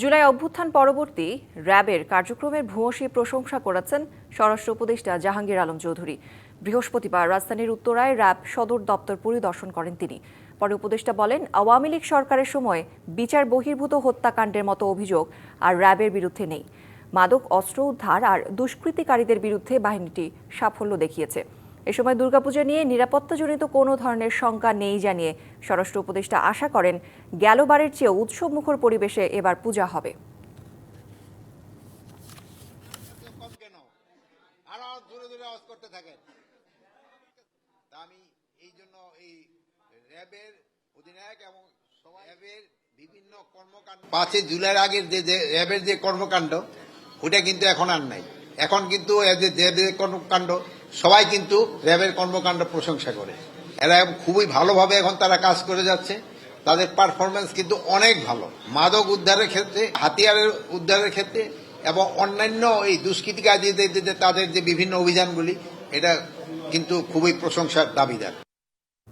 জুলাই অভ্যুত্থান পরবর্তী র্যাবের কার্যক্রমের ভূয়সী প্রশংসা করেছেন স্বরাষ্ট্র উপদেষ্টা জাহাঙ্গীর আলম চৌধুরী। বৃহস্পতিবার রাজধানীর উত্তরায় র্যাব সদর দপ্তর পরিদর্শন করেন তিনি। পরে উপদেষ্টা বলেন, আওয়ামী লীগ সরকারের সময় বিচার বহির্ভূত হত্যাকাণ্ডের মতো অভিযোগ আর র্যাবের বিরুদ্ধে নেই। মাদক, অস্ত্র উদ্ধার আর দুষ্কৃতিকারীদের বিরুদ্ধে বাহিনীটি সাফল্য দেখিয়েছে। এ সময় দুর্গাপূজা নিয়ে নিরাপত্তাজনিত কোনো ধরনের শঙ্কা নেই জানিয়ে স্বরাষ্ট্র উপদেষ্টা আশা করেন গেলবারের চেয়ে উৎসবমুখর পরিবেশে এবার পূজা হবে। আমি এই জন্য এই র্যাবের বিভিন্ন কর্মকাণ্ড জুলাইয়ের আগের যে র্যাবের যে কর্মকাণ্ড, ওটা কিন্তু এখন আর নাই। এখন কিন্তু কর্মকাণ্ড সবাই কিন্তু র্যাবের কর্মকাণ্ড প্রশংসা করে। এরা খুবই ভালোভাবে এখন তারা কাজ করে যাচ্ছে। তাদের পারফরমেন্স কিন্তু অনেক ভালো। মাদক উদ্ধারের ক্ষেত্রে, হাতিয়ারের উদ্ধারের ক্ষেত্রে এবং অন্যান্য এই দুষ্কৃতিকারীদের তাদের যে বিভিন্ন অভিযানগুলি, এটা কিন্তু খুবই প্রশংসার দাবিদার।